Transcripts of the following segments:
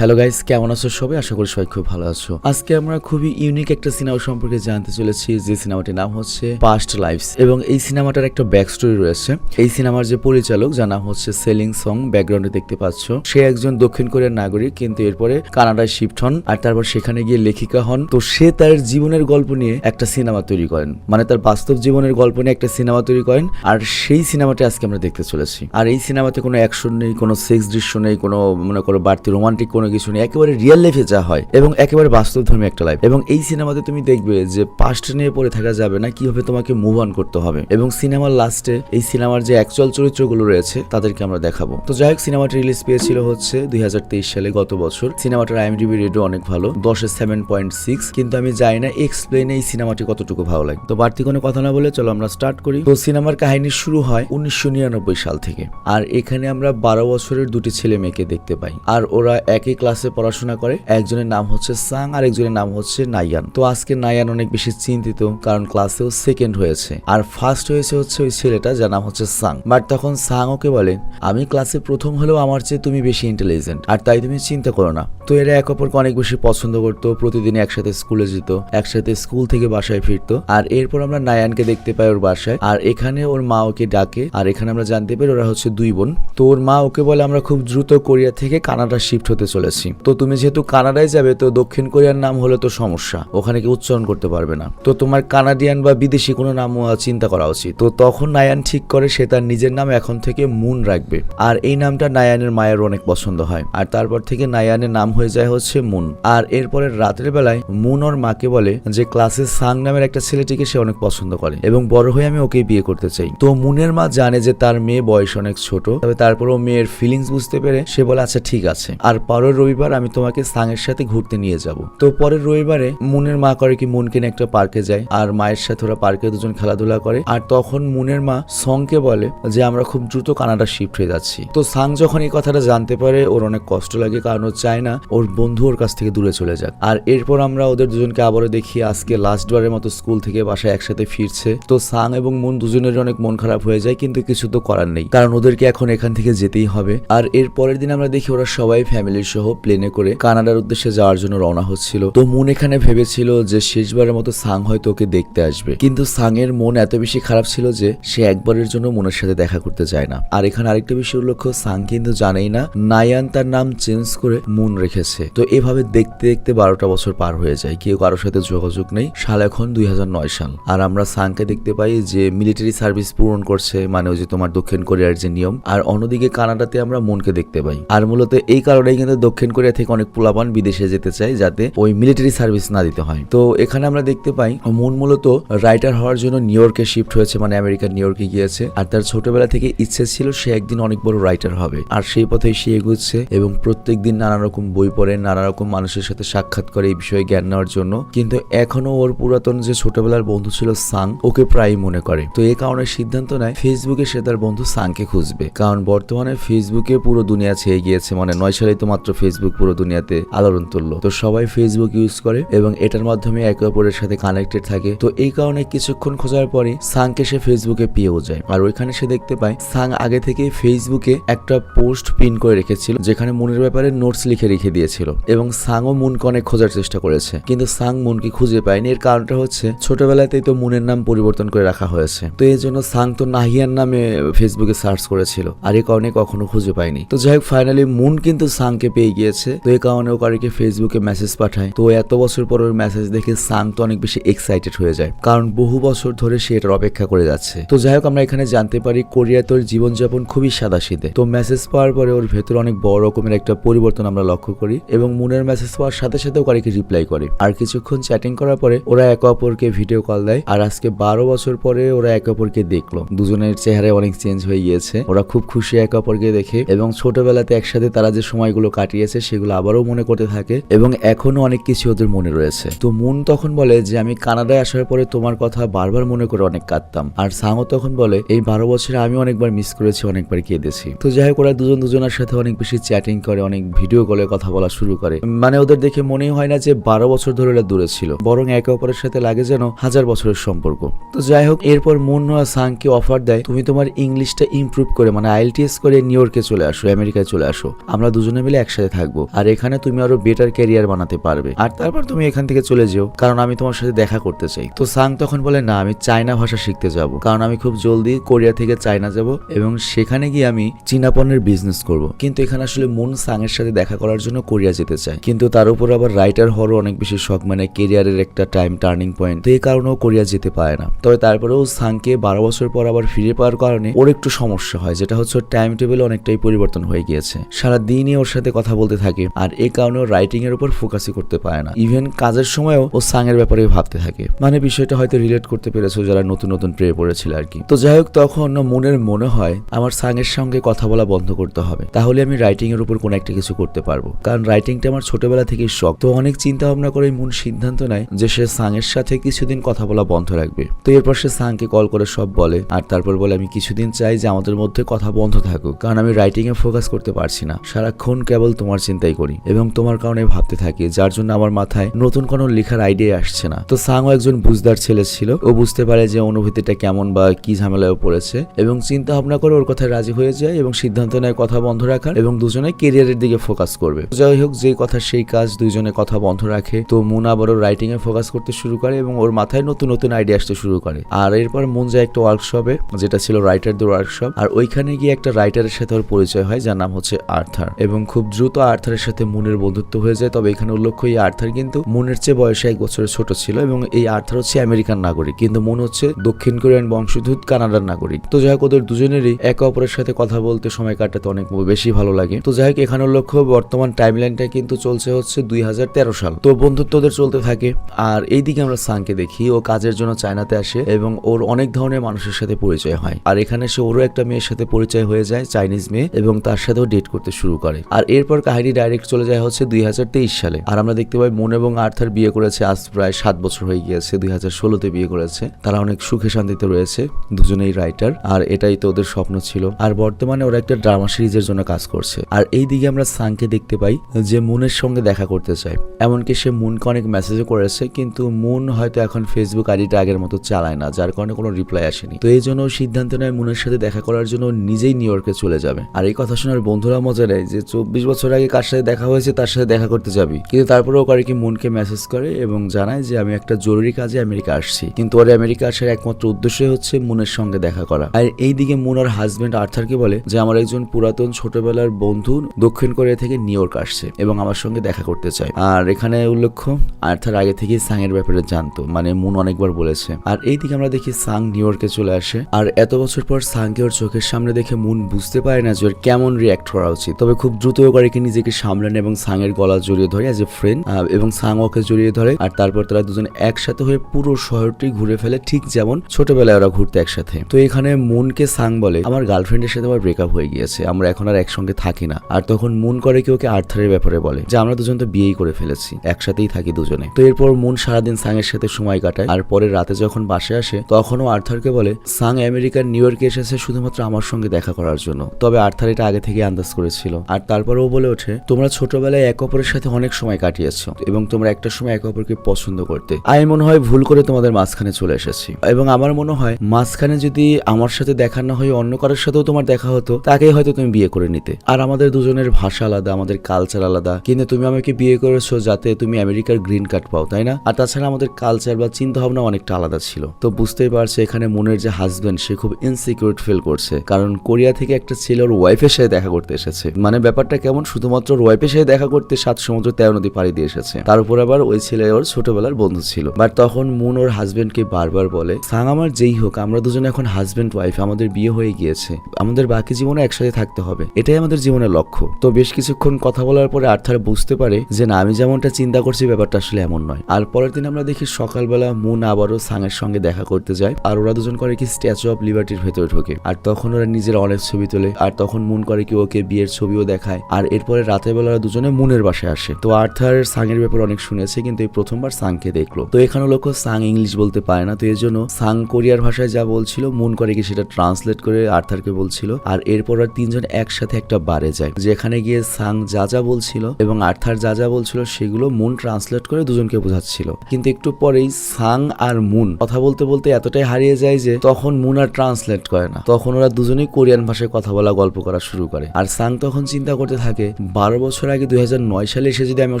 Hello guys কেমন আছো সবাই? আশা করি সবাই খুব ভালো আছো। আজকে আমরা খুবই ইউনিক একটা সিনেমা সম্পর্কে জানতে চলেছি, যে সিনেমাটির নাম হচ্ছে পাস্ট লাইফস এবং এই সিনেমাটার একটা ব্যাক স্টোরি রয়েছে। এই সিনেমার যে পরিচালক, যার নাম হচ্ছে সেলিং সং ব্যাকগ্রাউন্ডে দেখতে পাচ্ছ, সে একজন দক্ষিণ কোরিয়ার নাগরিক, কিন্তু এরপরে কানাডায় শিফট হন আর তারপর সেখানে গিয়ে লেখিকা হন। তো সে তার জীবনের গল্প নিয়ে একটা সিনেমা তৈরি করেন। মানে তার বাস্তব জীবনের গল্প নিয়ে একটা সিনেমা তৈরি করেন। আর সেই সিনেমাটি আজকে আমরা দেখতে চলেছি। আর এই সিনেমাতে কোনো অ্যাকশন নেই, কোনো সেক্স দৃশ্য নেই, কোনো মনে করো বাড়তি রোমান্টিক কোনো কিছু নেই একেবারে রিয়েল লাইফে যা হয় এবং একেবারে বাস্তব ধর্মী একটা লাইফ এবং এই সিনেমাতে তুমি দেখবে যে পাস্ট নিয়ে পড়ে থাকা যাবে না, কীভাবে তোমাকে মুভ অন করতে হবে। এবং সিনেমার লাস্টে এই সিনেমার যে অ্যাকচুয়াল চরিত্রগুলো রয়েছে, তাদেরকে আমরা দেখাবো। তো যাই হোক সিনেমাটি রিলিজ পেয়েছিল হচ্ছে দুই হাজার তেইশ সালে গত বছর। সিনেমাটার আইএমডিবি রেডিও অনেক ভালো, দশে সেভেন পয়েন্ট সিক্স কিন্তু আমি জানি না এক্সপ্লেনে এই সিনেমাটি কতটুকু ভালো লাগে। তো বাড়তি কোনো কথা না বলে চলো আমরা স্টার্ট করি। তো সিনেমার কাহিনী শুরু হয় উনিশশো নিরানব্বই সাল থেকে। আর এখানে আমরা বারো বছরের দুটি ছেলে মেয়েকে দেখতে পাই। আর ওরা একই ক্লাসে পড়াশোনা করে। একজনের নাম হচ্ছে সাং আর একজনের নাম হচ্ছে নাইয়ান। তো আজকে নাইয়ান অনেক বেশি চিন্তিত, কারণ ক্লাসেও সেকেন্ড হয়েছে। আর ফার্স্ট হয়েছে হচ্ছে ওই ছেলেটা, যার নাম হচ্ছে সাং। বাট তখন সাং ওকে বলে, আমি ক্লাসে প্রথম হলেও আমার চেয়ে তুমি বেশি ইন্টেলিজেন্ট আর তাই তুমি চিন্তা করো না। তো এরা এক অপরকে অনেক বেশি পছন্দ করতো, প্রতিদিন একসাথে স্কুলে যেত, একসাথে স্কুল থেকে বাসায় ফিরতো। আর এরপর আমরা নায়ানকে দেখতে পাই ওর বাসায়, আর এখানে ওর মা ওকে ডাকে, আর এখানে আমরা জানতে পারি ওরা হচ্ছে দুই বোন। তো ওর মা ওকে বলে, আমরা খুব দ্রুত কোরিয়া থেকে কানাডা শিফট হতে চলেছি। তো তুমি যেহেতু কানাডায় যাবে, তো দক্ষিণ কোরিয়ার নাম হলে তো সমস্যা। ওখানে কি উচ্চারণ করতে পারবে না। তো তোমার কানাডিয়ান বা বিদেশি কোনো নাম চিন্তা করা উচিত। তো তখন নায়ান ঠিক করে সে তার নিজের নাম এখন থেকে মুন রাখবে। আর এই নামটা নায়ানের মায়ের অনেক পছন্দ হয়। আর তারপর থেকে নায়ানের নাম হয়ে যায় হচ্ছে মুন। আর এরপরে রাতের বেলায় মুন ওর মাকে বলে যে, ক্লাসে সাং নামের একটা ছেলেটিকে সে অনেক পছন্দ করে এবং বড় হয়ে আমি ওকে বিয়ে করতে চাই। তো মুনের মা জানে যে তার মেয়ে বয়স অনেক ছোট, তবে তারপরও মেয়ের ফিলিংস বুঝতে পেরে সে বলে আচ্ছা ঠিক আছে। আর পরের রবিবার আমি তোমাকে সাংয়ের সাথে ঘুরতে নিয়ে যাব। তো পরের রবিবারে মুনের মা করে কি মুনকে নিয়ে একটা পার্কে যায়, আর মায়ের সাথে ওরা পার্কে দুজন খেলাধুলা করে, আর তখন মুনের মা সংকে বলে যে আমরা খুব দ্রুত কানাডা শিফট হয়ে যাচ্ছি। তো সাং যখন এই কথাটা জানতে পারে, ওর অনেক কষ্ট লাগে, কারণ ও চায় না ওর বন্ধু ওর কাছ থেকে দূরে চলে যাক। আর এরপর আমরা ওদের দুজনকে আবারও দেখি, আজকে লাস্ট বারের মতো স্কুল থেকে বাসায় একসাথে ফিরছে। তো সাং এবং মুন দুজনের অনেক মন খারাপ হয়ে যায়, কিন্তু কিছু তো করার নেই, কারণ ওদেরকে এখন এখান থেকে যেতেই হবে। আর এর পরের দিন আমরা দেখি ওরা সবাই ফ্যামিলির সহ প্লেনে করে কানাডার উদ্দেশ্যে যাওয়ার জন্য রওনা হচ্ছিল। তো মুন এখানে ভেবেছিল যে শেষবারের মতো সাং হয়তো ওকে দেখতে আসবে। কিন্তু সাং এর মন এত বেশি খারাপ ছিল যে সে একবারের জন্য মনের সাথে দেখা করতে চায় না। আর এখানে আরেকটা বিষয় উল্লেখ্য সাং কিন্তু জানেই না, নায়ান তার নাম চেঞ্জ করে মুন রেখেছে। তো এভাবে দেখতে দেখতে বারোটা বছর পার হয়ে যায়, কেউ কারোর সাথে যোগাযোগ নেই। সাল এখন দুই নয় সাল আর আমরা সাংকে দেখতে পাই যে মিলিটারি সার্ভিস পূরণ করছে মানে ওই যে তোমার দক্ষিণ কোরিয়ার যে নিয়ম। আর অন্যদিকে কানাডাতে আমরা মুনকে দেখতে পাই। আর মূলত এই কারণেই কিন্তু দক্ষিণ কোরিয়া থেকে অনেক পোলাপান বিদেশে যেতে চায় যাতে ওই মিলিটারি সার্ভিস না দিতে হয়। তো এখানে আমরা দেখতে পাই মুন মূলত রাইটার হওয়ার জন্য নিউ ইয়র্কে শিফট হয়েছে মানে আমেরিকার নিউ ইয়র্কে গিয়েছে। আর তার ছোটবেলা থেকে ইচ্ছে ছিল সে একদিন অনেক বড় রাইটার হবে। আর সেই পথেই সে এগুচ্ছে এবং প্রত্যেক দিন নানা রকম বই পড়ে, নানা রকম মানুষের সাথে সাক্ষাৎ করে এই বিষয়ে জ্ঞান নেওয়ার জন্য। কিন্তু এখনও ওর পুরাতন যে ছোটবেলার বন্ধু ছিল সাং, ওকে প্রায় মনে করে। তো এই কারণে সিদ্ধান্ত নেয় ফেসবুকে সে তার বন্ধু সাংকে খুঁজবে। কারণ বর্তমানে ফেসবুকে পুরো দুনিয়া ছেয়ে গিয়েছে মানে নয় সালেই তো মাত্র ফেসবুক পুরো দুনিয়াতে আলোড়ন তুললো। তো সবাই ফেসবুক ইউজ করে এবং এটার মাধ্যমে একে অপরের সাথে কানেক্টেড থাকে। তো এই কারণে কিছুক্ষণ খোঁজার পরে সাংকে সে ফেসবুকে পেয়েও যায়। আর ওইখানে সে দেখতে পায়, সাং আগে থেকে ফেসবুকে একটা পোস্ট পিন করে রেখেছিল, যেখানে মুনের ব্যাপারে নোটস লিখে রেখে দিয়েছিল এবং সাংও মুনকে অনেক খোঁজার চেষ্টা করেছে। কিন্তু সাং মুনকে খুঁজে পায়নি। এর কারণটা হচ্ছে, ছোটবেলাতেই তো মুনের নাম পরিবর্তন করে রাখা হয়েছে। তো এই জন্য সাং তো নাহিয়ার নামে ফেসবুকে সার্চ করেছিল, আর এ কারণে কখনো খুঁজে পায়নি। তো যাই হোক ফাইনালি মুন কিন্তু সাংকে পেয়ে গিয়েছে তো এই কারণে ও কারিকে ফেসবুকে মেসেজ পাঠায়। তো এত বছর পর ওর মেসেজ দেখে সাং তো অনেক বেশি এক্সাইটেড হয়ে যায়। কারণ বহু বছর ধরে সে এটার অপেক্ষা করে যাচ্ছে। তো যাই হোক, আমরা এখানে জানতে পারি কোরিয়াতে ওর জীবনযাপন খুবই সাদাসিদে তো মেসেজ পাওয়ার পরে ওর ভেতরে অনেক বড় রকমের একটা পরিবর্তন আমরা লক্ষ্য করি এবং মুনের মেসেজ পাওয়ার সাথে সাথে ও কারিকে রিপ্লাই করে। আর কিছুক্ষণ চ্যাটিং করার পরে ওরা একে অপরকে ভিডিও কল দেয়। আর আজকে বারো বছর পরে ওরা একে অপরকে দেখল। দুজনের চেহারায় অনেক চেঞ্জ হয়ে গিয়েছে। ওরা খুব খুশি একে অপরকে দেখে এবং ছোটবেলাতে একসাথে তারা যে সময়গুলো কাটিয়েছে সেগুলো আবারও মনে করতে থাকে এবং এখনও অনেক কিছু ওদের মনে রয়েছে। তো মুন তখন বলে যে, আমি কানাডায় আসার পরে তোমার কথা বারবার মনে করে অনেক কাঁদতাম। আর সাংও তখন বলে, এই বারো বছরে আমি অনেকবার মিস করেছি, অনেকবার কেঁদেছি। তো যাই হোক ওরা দুজন দুজনের সাথে অনেক বেশি চ্যাটিং করে, অনেক ভিডিও কলে কথা বলা শুরু করে। মানে ওদের দেখে মনেই হয় না যে, বারো বছর ধরে ওরা দূরে ছিল, বরং একে অপরের সাথে লাগে যেন হাজার বছরের সম্পর্ক। তো যাই হোক এরপর মুন সাংকে অফার দেয়, তুমি তোমার ইংলিশটা ইমপ্রুভ করে মানে আইএলটিএস করে নিউ ইয়র্কে চলে আসো, আমেরিকায় চলে আসো। আমরা দুজনে মিলে একসাথে থাকব। আর এখানে তুমি আরও বেটার ক্যারিয়ার বানাতে পারবে। আর তারপর তুমি এখান থেকে চলে যেও, কারণ আমি তোমার সাথে দেখা করতে চাই। তো সাং তখন বলে, না, আমি চায়না ভাষা শিখতে যাব। কারণ আমি খুব জলদি কোরিয়া থেকে চায়না যাব এবং সেখানে গিয়ে আমি চীনা পণ্যের বিজনেস করব। কিন্তু এখানে আসলে মুন সাং এর সাথে দেখা করার জন্য কোরিয়া যেতে চায়। কিন্তু তার উপর আবার রাইটার হওয়ারও অনেক বেশি শখ মানে কেরিয়ারের একটা টাইম টার্নিং পয়েন্ট তো এই কারণেও কোরিয়া যেতে পারে না। তবে তারপরেও সাংকে বারো বছর পর আবার ফিরে পাওয়ার কারণে ওর একটু সমস্যা হয়, যেটা হচ্ছে টাইম টেবিল অনেকটাই পরিবর্তন হয়ে গিয়েছে। সারা দিনই ওর সাথে কথা বলতে থাকে আর এই কারণে রাইটিং এর উপর ফোকাসই করতে পারে না। ইভেন কাজের সময়ও ও সাং এর ব্যাপারে ভাবতে থাকে। মানে বিষয়টা হয়তো রিলেট করতে পেরেছ যারা নতুন নতুন প্রে পড়েছিল আর কি। তো যাই হোক, তখন মনের মনে হয় আমার সাং এর সঙ্গে কথা বলা বন্ধ করতে হবে। তাহলে আমি রাইটিং এর উপর কোনো একটা কিছু করতে পারব। কারণ রাইটিংটা আমার ছোটবেলা থেকেই শখ। তো অনেক চিন্তা ভাবনা করে মন সিদ্ধান্ত নেয় যে সে সাং এর সাথে কিছুদিন কথা বলা বন্ধ রাখবে। তো এরপর সে সাংকে কল করে সব বলে। আর তারপর বলে, আমি কিছুদিন চাই যে আমাদের মধ্যে কথা বন্ধ থাকুক। কারণ আমি রাইটিং এ ফোকাস করতে পারছি না। সারাক্ষণ কেবল তোমার চিন্তাই করি এবং তোমার কারণে ভাবতে থাকি, যার জন্য আমার মাথায় নতুন কোনো লেখার আইডিয়া আসছে না। তো সাংও একজন বুঝদার ছেলে ছিল। ও বুঝতে পারে যে অনুভূতিটা কেমন বা কি ঝামেলায় পড়েছে এবং চিন্তা ভাবনা করে ওর কথায় রাজি হয়ে যায় এবং সিদ্ধান্ত নেয় কথা বন্ধ রাখার এবং দুজনে কেরিয়ারের দিকে ফোকাস করবে। যাই হোক, যে কথা সেই কাজ দুজনে কথা বন্ধ রাখে। তো মুন আবারও রাইটিং এ ফোকাস করতে শুরু করে এবং ওর মাথায় নতুন নতুন আইডিয়া আসতে শুরু করে। আর এরপর মুন যায় একটা ওয়ার্কশপে যেটা ছিল রাইটারদের ওয়ার্কশপ আর ওইখানে গিয়ে একটা রাইটারের সাথে ওর পরিচয় হয়, যার নাম হচ্ছে আর্থার এবং খুব দ্রুত আর্থারের সাথে মুনের বন্ধুত্ব হয়ে যায়, তবে এখানে উল্লেখ্য এই আর্থার কিন্তু মুনের চেয়ে বয়সে এক বছরের ছোট ছিল এবং এই আর্থার হচ্ছে আমেরিকান নাগরিক, কিন্তু মুন হচ্ছে দক্ষিণ কোরিয়ান বংশোদ্ভূত কানাডার নাগরিক। তো যাই হোক, ওদের দুজনেরই একে অপরের সাথে কথা বলতে সময় কাটাতে অনেক বেশি ভালো লাগে। তো যাই হোক, এখানে উল্লেখ্য বর্তমান টাইমলাইনটা কিন্তু চলছে হচ্ছে দুই হাজার তেরো সাল। তো বন্ধুত্ব ওদের চলতে থাকে। আর এইদিকে আমরা সাংকে দেখি, ও কাজের জন্য চায়নাতে আসে এবং ওর অনেক ধরনের মানুষের সাথে পরিচয় হয়। আর এখানে সে ওরও একটা মেয়ের সাথে পরিচয় হয়ে যায়, চাইনিজ মেয়ে, এবং তার সাথেও ডেট করতে শুরু করে। আর এরপর কাহিনী ডাইরেক্ট চলে যায় হচ্ছে দুই হাজার তেইশ সালে। আর আমরা দেখতে পাই মন এবং আর্থার বিয়ে করেছে আজ প্রায় সাত বছর হয়ে গিয়েছে, দুই হাজার ষোলোতে বিয়ে করেছে। তারা অনেক সুখে শান্তিতে রয়েছে, দুজনেই রাইটার আর এটাই তো ওদের স্বপ্ন ছিল। আর বর্তমানে ওরা একটা ড্রামা সিরিজের জন্য কাজ করছে। আর এই দিকে আমরা সাংকে দেখতে পাই যে মুনের সঙ্গে দেখা করতে চায়। এমনকি সে মুনকে অনেক মেসেজও করেছে, কিন্তু মুন হয়তো এখন ফেসবুক আইডিটা আগের মতো চালায় না, যার কারণে কোনো রিপ্লাই আসেনি। তো এই জন্য সিদ্ধান্ত নেয় মুনের সাথে দেখা করার জন্য নিজেই নিউ ইয়র্কে চলে যাবে। আর এই কথা শোনার বন্ধুরা মজা নেয় যে চব্বিশ বছর আগে কার সাথে দেখা হয়েছে, তার সাথে দেখা করতে যাবি। কিন্তু তারপরেও করে কি মুনকে মেসেজ করে এবং জানায় যে, আমি একটা জরুরি কাজে আমেরিকা আসছি। কিন্তু ওর আমেরিকা আসার একমাত্র উদ্দেশ্যই হচ্ছে মুনের সঙ্গে দেখা করা। আর এইদিকে মুন ওর হাজবেন্ড আর্থারকে বলে যে, আমার একজন পুরাতন ছোটবেলার বন্ধু দক্ষিণ কোরিয়া থেকে নিউ ইয়র্ক আসছে এবং আমার সঙ্গে দেখা করতে চায়। আর এখানে উল্লেখ্য, আর্থার আগে থেকে সাং এর ব্যাপারে জানতো মানে মুন অনেকবার বলেছে। আর এইদিকে আমরা দেখি সাং নিউ ইয়র্কে চলে আসে। আর এত বছর পর সাংকে ওর চোখের সামনে দেখে মুন বুঝতে পারে না যে, ওর কেমন রিয়াক্ট করা উচিত। তবে খুব দ্রুত ও করে কি নিজেকে সামলান এবং সাং এর গলা জড়িয়ে ধরে অ্যাজ এ ফ্রেন্ড এবং সাং ওকে জড়িয়ে ধরে। আর তারপর তারা দুজন একসাথে হয়ে পুরো শহরটি ঘুরে ফেলে, ঠিক যেমন ছোটবেলায় ওরা ঘুরতে একসাথে। তো এখানে মুনকে সাং বলে, আমার গার্লফ্রেন্ডের সাথে আমার ব্রেকআপ হয়ে গিয়েছে, আমরা এখন আর একসঙ্গে থাকি না। আর তখন মুন করে কি ওকে আর্থারের ব্যাপারে বলে, যে আমরা দুজন তো বিয়েই করে ফেলেছি, একসাথেই থাকি দুজনে। তো এরপর মুন সারাদিন সাং এর সাথে সময় কাটায়, আর পরে রাতে যখন বাসে আসে, তখনও আর্থারকে বলে, সাং আমেরিকার নিউ ইয়র্কে এসেছে শুধুমাত্র আমার সঙ্গে দেখা করার জন্য। তবে আর্থার এটা আগে থেকে আন্দাজ করেছিল। আর তারপরেও বলে ওঠে, তোমরা ছোটবেলায় এক অপরের সাথে অনেক সময় কাটিয়েছো এবং তোমরা একটা সময় একে অপরকে পছন্দ করতে। আমি মনে হয় ভুল করে তোমাদের মাঝখানে চলে এসেছি। এবং আমার মনে হয় মাঝখানে যদি আমার সাথে দেখা না হয়ে, অন্য কারোর সাথেও তোমার দেখা হতো, তাকেই হয়তো তুমি বিয়ে করে নিতে। আর আমাদের দুজনের ভাষা আলাদা, আমাদের কালচার আলাদা। কিন্তু তুমি আমাকে বিয়ে করেছ যাতে তুমি আমেরিকার গ্রিন কার্ড পাও, তাই না? আর তাছাড়া আমাদের কালচার বা চিন্তা ভাবনা অনেকটা আলাদা ছিল। তো বুঝতেই পারছে, এখানে মনের যে হাজবেন্ড সে খুব ইনসিকিউর ফিল করছে। কারণ কোরিয়া থেকে একটা ছেলে ওর ওয়াইফের সাথে দেখা করতে এসেছে। মানে ব্যাপারটা কেমন শুধুমাত্র ওয়াইফের সাথে দেখা করতে সাত সমুদ্র তেরো নদী পাড়ি দিয়ে এসেছে। তার উপর আবার ওই ছেলে ওর ছোটবেলার বন্ধু ছিল। বাট তখন মুন ওর হাজবেন্ডকে বারবার বলে, সাং আমার যেই হোক, আমরা দুজনে এখন হাজবেন্ড ওয়াইফ আমাদের বিয়ে হয়ে গিয়েছে। আমাদের বাকি জীবনে একসাথে থাকতে হবে। এটাই আমাদের জীবনের লক্ষ্য। তো বেশ কিছুক্ষণ কথা বলার পরে আর্থার বুঝতে পারে যে, না, আমি যেমনটা চিন্তা করছি, ব্যাপারটা আসলে এমন নয়। আর পরের দিন আমরা দেখি সকালবেলা মুন আবারও সাংয়ের সঙ্গে দেখা করতে যায়। আর ওরা দুজন করে কি স্ট্যাচু অফ লিবার্টির ভেতরে ঢোকে। আর তখন ওরা নিজের অনেক ছবি তোলে। আর তখন মুন করে কি ওকে বিয়ের ছবিও দেখায়। আর এরপরে রাতের বেলা দুজনে মুনের বাসায় আসে। তো আর্থার সাংয়ের ব্যাপারে অনেক শুনেছে, কিন্তু এই প্রথমবার সাংকে দেখল। তো এখানে লোক সাং ইংলিশ বলতে পারে না, তো এর জন্য সাং কোরিয়ার ভাষায় যা বলছিল, মুন করে কি সেটা ট্রান্সলেট করে আর্থারকে বলছিল। আর এরপর আর তিনজন একসাথে একটা বারে যায়, যেখানে গিয়ে সাং যা যা বলছিল এবং আর্থার যা যা বলছিল সেগুলো মুন ট্রান্সলেট করে দুজনকে বোঝাচ্ছিল। কিন্তু একটু পরেই সাং আর মুন কথা বলতে বলতে এতটাই হারিয়ে যায় যে তখন মুন আর ট্রান্সলেট করে না। তখন ওরা দুজনেই কোরিয়ান ভাষায় কথা বলা, গল্প করা শুরু করে। আর সাং তখন চিন্তা করতে থাকে বারো বছর আগে দুই হাজার নয় সালে এসে যদি আমি ওর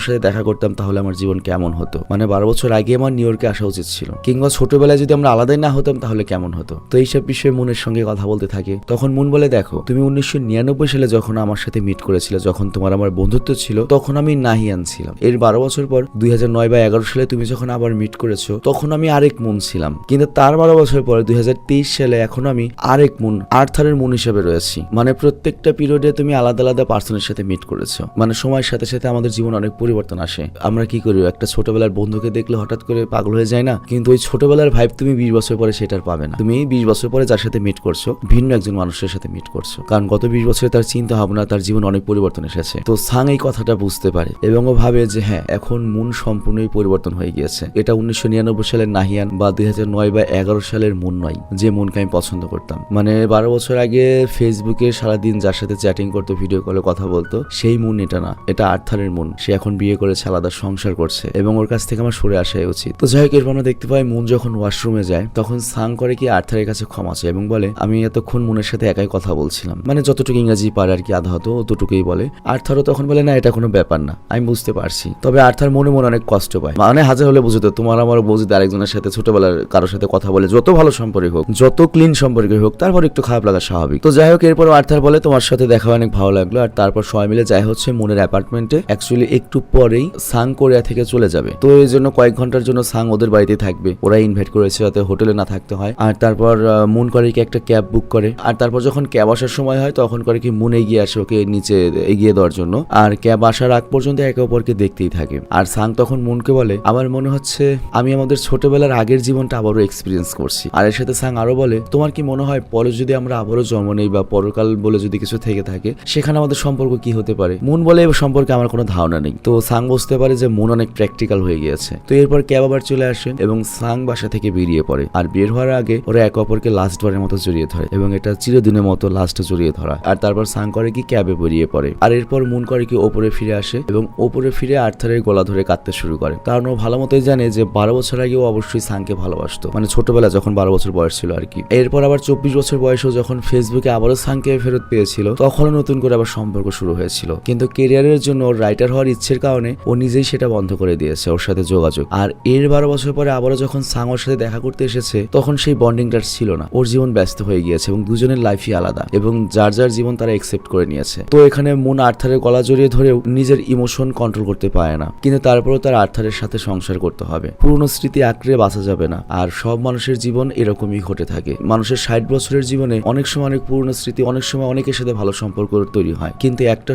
সাথে দেখা করতাম, তাহলে আমার জীবন কেমন হতো? মানে বারো বছর আগে আমার নিউ ইয়র্কে আসা উচিত ছিল। কিংবা ছোটবেলায় যদি আমরা আলাদাই না হতাম, তাহলে কেমন হতো? তো এইসব বিষয়ে মনের সঙ্গে কথা বলতে থাকে। তখন মন বলে, দেখো, তুমি উনিশশো নিরানব্বই সালে যখন আমার সাথে মিট করেছিলে, যখন তোমার আমার বন্ধুত্ব ছিল, তখন আমি নাহিয়ান ছিলাম। এর বারো বছর পর দুই বা এগারো সালে তুমি যখন আবার মিট করেছ, তখন আমি আরেক মন ছিলাম। কিন্তু তার বারো বছর পরে দুই হাজার তেইশ সালে এখন আমি আরেক মন, আর্থারের মন হিসেবে রয়েছি। মানে প্রত্যেকটা পিরিয়ডে তুমি আলাদা আলাদা পার্সনের সাথে মিট করেছ। মানে সময়ের সাথে সাথে আমাদের জীবন অনেক পরিবর্তন আসে। আমরা কি করি, একটা ছোটবেলার বন্ধুকে দেখলে হঠাৎ করে পাগল হয়ে যায় না? কিন্তু ওই ছোটবেলার ভাইব তুমি বিশ বছর পরে সেটার পাবে না। তুমি বিশ বছর পরে যার সাথে মিট করছ, ভিন্ন একজন মানুষের সাথে মিট করছ। কারণ গত বিশ বছরে তার চিন্তা ভাবনা, তার জীবন অনেক পরিবর্তন এসেছে। তো সাং এই কথাটা বুঝতে পারে এবং ও ভাবে যে হ্যাঁ এখন মন সম্পূর্ণই পরিবর্তন হয়ে গিয়েছে। এটা উনিশশো নিরানব্বই সালের নাহিয়ান বা দুই হাজার নয় বা এগারো সালের মন নয়, যে মনকে আমি পছন্দ করতাম। মানে বারো বছর আগে ফেসবুকে সারাদিন যার সাথে চ্যাটিং করতো ভিডিও কলে কথা বলতো সেই মন এটা না। এটা আর্থারের মন। সে এখন বিয়ে করেছে আলাদা সংসার করছে এবং ওর কাছ থেকে আমার সরে আসাই উচিত। তো যাই হোক, এরপর আমরা দেখতে পাই মুন যখন ওয়াশরুমে যায়, তখন সাং করে কি আর্থারের কাছে ক্ষমা চায় এবং বলে, আমি এতক্ষণ মনের সাথে একাই কথা বলছিলাম। মানে যতটুকু ইংরাজি পারে আর কি, আধা হতো, অতটুকুই বলে। আর্থারও তখন বলে, না, এটা কোনো ব্যাপার না, আমি বুঝতে পারছি। তবে আর্থার মনে মনে অনেক কষ্ট পায়। মানে হাজার হলে বুঝতো তোমার আমার বুঝতে আরেকজনের সাথে ছোটবেলার কারোর সাথে কথা বলে, যত ভালো সম্পর্ক হোক, যত ক্লিন সম্পর্ক হোক, তারপর একটু খারাপ লাগা স্বাভাবিক। তো যাই হোক এরপর আর্থার বলে, তোমার সাথে দেখা অনেক ভালো লাগল। আর তারপর সবাই মিলে যাই হচ্ছে মনের অ্যাপার্টমেন্টে। অ্যাকচুয়ালি একটু পরেই সাং কোরিয়া থেকে চলে যাবে। তো এই জন্য কয়েক ঘণ্টার জন্য সাং ওদের বাড়িতে থাকবে। ওরা ইনভাইট করেছে যাতে হোটেলে না থাকতে হয়। আর তারপর মুন করে কি একটা ক্যাব বুক করে। আর তারপর যখন ক্যাব আসার সময় হয়, তখন করে কি মুন এগিয়ে আসে ওকে নিচে এগিয়ে দেওয়ার জন্য। আর ক্যাব আসার আগ পর্যন্ত একে অপরকে দেখতেই থাকে। আর সাং তখন মুনকে বলে, আমার মনে হচ্ছে আমি আমাদের ছোটবেলার আগের জীবনটা আবারও এক্সপিরিয়েন্স করছি। আর এর সাথে সাং আরও বলে, তোমার কি মনে হয় পরে যদি আমরা আবারও জন্ম নেই বা পরকাল বলে যদি কিছু থেকে থাকে, সেখানে আমাদের সম্পর্ক কি হতে পারে। মুন বলে সম্পর্কে আমার কোনো ধারণা নেই। তো সাং বুঝতে পারে যে মুন অনেক প্র্যাকটিক্যাল হয়ে গিয়েছে। তো এরপর ক্যাব আবার চলে আসে এবং সাং বাসা থেকে বেরিয়ে পড়ে। আর বের হওয়ার আগে ওরা একে অপরকে লাস্ট বারের মতো জড়িয়ে ধরে এবং এটা চিরদিনের মতো লাস্টে জড়িয়ে ধরা। আর তারপর সাং করে কি ক্যাবে বেরিয়ে পড়ে। আর এরপর মুন করে কি ওপরে ফিরে আসে এবং ওপরে ফিরে আর্থারের গলা ধরে কাঁদতে শুরু করে। কারণ ও ভালো মতোই জানে যে বারো বছর আগে ও অবশ্যই সাংকে ভালোবাসতো। মানে ছোটবেলা যখন বারো বছর বয়স ছিল আর কি। এরপর আবার চব্বিশ বছর বয়সেও যখন ফেসবুকে আবারও সাংকে ফেরত পেয়েছিল, তখনও নতুন করে আবার সম্পর্ক শুরু হয়েছিল কিন্তু কেরিয়ারের জন্য ওর রাইটার হওয়ার ইচ্ছের কারণে ও নিজেই সেটা বন্ধ করে দিয়েছে ওর সাথে যোগাযোগ। আর এর বারো বছর পরে আবারও যখন সাং ওর সাথে দেখা করতে এসেছে, তখন সেই বন্ডিংটা ছিল না। ওর জীবন ব্যস্ত হয়ে গিয়েছে এবং দুজনের লাইফই আলাদা এবং যার যার জীবন তারা একসেপ্ট করে নিয়েছে। তো এখানে মন আর্থারের গলা জড়িয়ে ধরেও নিজের ইমোশন কন্ট্রোল করতে পারে না। কিন্তু তারপরেও তার আর্থারের সাথে সংসার করতে হবে। পুরনো স্মৃতি আঁকড়ে বাঁচা যাবে না। আর সব মানুষের জীবন এরকমই ঘটে থাকে। মানুষের ষাট বছরের জীবনে অনেক সময় অনেক পুরনো স্মৃতি অনেক সময় অনেকের সাথে ভালো সম্পর্ক তৈরি হয়। কিন্তু একটা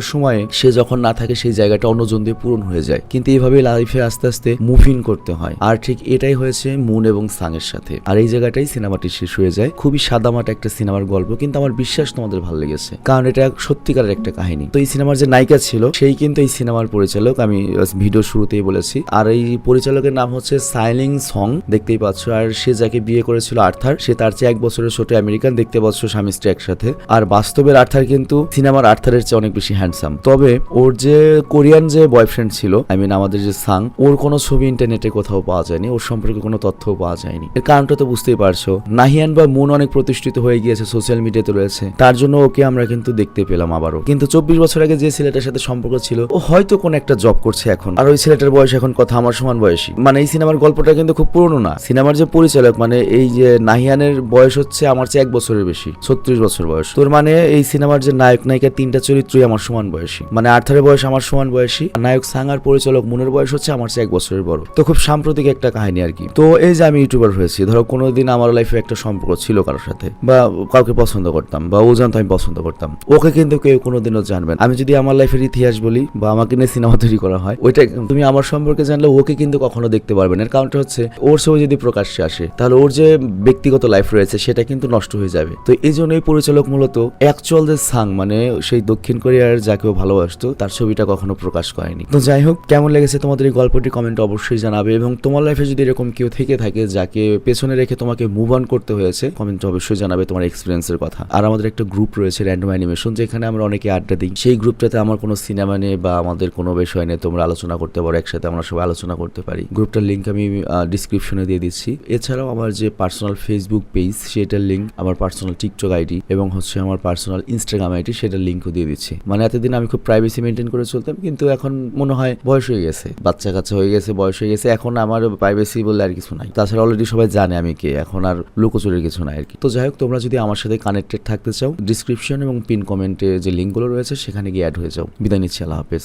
সে যখন না থাকে, সেই জায়গাটা অন্যজন দিয়ে পূরণ হয়ে যায়। কিন্তু এইভাবে লাইফে আস্তে আস্তে মুভ ইন করতে হয়। আর ঠিক এটাই হয়েছে মুন এবং সাংয়ের সাথে। আর এই জায়গাটাই সিনেমাটি শেষ হয়ে যায়। খুবই সাদামাটা একটা সিনেমার গল্প, কিন্তু আমার বিশ্বাস তোমাদের ভালো লেগেছে। কারণ এটা সত্যিকারের একটা কাহিনী। তো এই সিনেমার যে নায়িকা ছিল, সেই কিন্তু এই সিনেমার পরিচালক, আমি ভিডিও শুরুতেই বলেছি। আর এই পরিচালকের নাম হচ্ছে সাইলিং সং দেখতেই পাচ্ছ। আর সে যাকে বিয়ে করেছিল আর্থার, সে তার চেয়ে এক বছরের ছোট আমেরিকান। দেখতে পাচ্ছ স্বামী স্ত্রী একসাথে। আর বাস্তবের আর্থার কিন্তু সিনেমার আর্থারের চেয়ে অনেক বেশি হ্যান্ডসাম তবে ওর যে কোরিয়ান যে বয়ফ্রেন্ড ছিল আই মিন আমাদের যে সাং, ওর কোনো ছবি ইন্টারনেটে কোথাও পাওয়া যায়নি, ওর সম্পর্কে কোনো তথ্যও পাওয়া যায়নি। এর কারণটা তো বুঝতেই পারছ। নাহিয়ান বা মুন অনেক প্রতিষ্ঠিত হয়ে গিয়েছে সোশ্যাল মিডিয়াতে রয়েছে। তার জন্য ওকে আমরা কিন্তু দেখতে পেলাম আবারও। কিন্তু চব্বিশ বছর আগে যে ছেলেটার সাথে সম্পর্ক ছিল, ও হয়তো কোন একটা জব করছে এখন। আর ওই ছেলেটার বয়স এখন কথা আমার সমান বয়সী। মানে এই সিনেমার গল্পটা কিন্তু খুব পুরনো না। সিনেমার যে পরিচালক মানে এই যে নাহিয়ানের বয়স হচ্ছে আমার চেয়ে এক বছরের বেশি, ছত্রিশ বছর বয়স। তোর মানে এই সিনেমার যে নায়ক নায়িকা তিনটা চরিত্রই আমার সমান বয়সী। মানে আর্থারের বয়স আমার সমান বয়সী। নায়ক সাঙ্গার পরিচালক মুনের বয়স হচ্ছে আমার চেয়ে এক বছরের বড়। তো খুব সাম্প্রতিক একটা কাহিনী আর কি। তো এই যে আমি ইউটিউবার হয়েছি, ধরো কোনোদিন আমার লাইফে একটা সম্পর্ক ছিল কারোর সাথে, বা কাউকে পছন্দ করতাম, বা ও জানতো আমি পছন্দ করতাম, ওকে কিন্তু কেউ কোনোদিনও জানবেন আমি যদি আমার লাইফের ইতিহাস বলি, বা আমাকে নিয়ে সিনেমা তৈরি করা হয়, ওইটা তুমি আমার সম্পর্কে জানলে ওকে কিন্তু কখনো দেখতে পারবেন এর কারণটা হচ্ছে, ওর ছবি যদি প্রকাশ্যে আসে, তাহলে ওর যে ব্যক্তিগত লাইফ রয়েছে, সেটা কিন্তু নষ্ট হয়ে যাবে। তো এই জন্য এই পরিচালক মূলত অ্যাকচুয়াল যে সাং মানে সেই দক্ষিণ কোরিয়ার যাকেও ভালোবাসতো, তার ছবিটা কখনো প্রকাশ করেনি। তো যাই হোক, কেমন লেগেছে তোমাদের এই গল্পটি কমেন্ট অবশ্যই জানাবে এবং তোমার লাইফে যদি এরকম কেউ থেকে থাকে যাকে পেছনে রেখে তোমাকে মুভ অন করতে হয়েছে, কমেন্ট অবশ্যই জানাবে তোমার এক্সপিরিয়েন্সের কথা। আর আমাদের একটা গ্রুপ রয়েছে র্যান্ডম অ্যানিমেশন যেখানে আমরা অনেকে আড্ডা দিই। সেই গ্রুপটাতে আমার কোনো সিনেমা নিয়ে বা আমাদের কোনো বিষয় নিয়ে তোমরা আলোচনা করতে পারো, একসাথে আমরা সবাই আলোচনা করতে পারি। গ্রুপটার লিঙ্ক আমি ডিসক্রিপশনে দিয়ে দিচ্ছি। এছাড়াও আমার যে পার্সোনাল ফেসবুক পেজ সেটার লিঙ্ক আমার পার্সোনাল টিকটক আইডি এবং হচ্ছে আমার পার্সোনাল ইনস্টাগ্রাম আইডি সেটার লিঙ্কও দিয়ে দিচ্ছি। মানে এতে এতদিন আমি খুব প্রাইভেসি মেনটেন করে চলতাম, কিন্তু এখন মনে হয় বয়স হয়ে গেছে। বাচ্চা কাচ্চা হয়ে গেছে, বয়স হয়ে গেছে, এখন আমার প্রাইভেসি বলে আর কিছু নাই। তাছাড়া অলরেডি সবাই জানে আমি কে, এখন আর লোকচুরের কিছু নাই আর কি। তো যাই হোক, তোমরা যদি আমার সাথে কানেক্টেড থাকতে চাও ডিসক্রিপশন এবং পিন কমেন্টে যে লিঙ্কগুলো রয়েছে, সেখানে গিয়ে অ্যাড হয়ে যাও। বিদায় নিচ্ছি, আল্লাহ হাফেজ।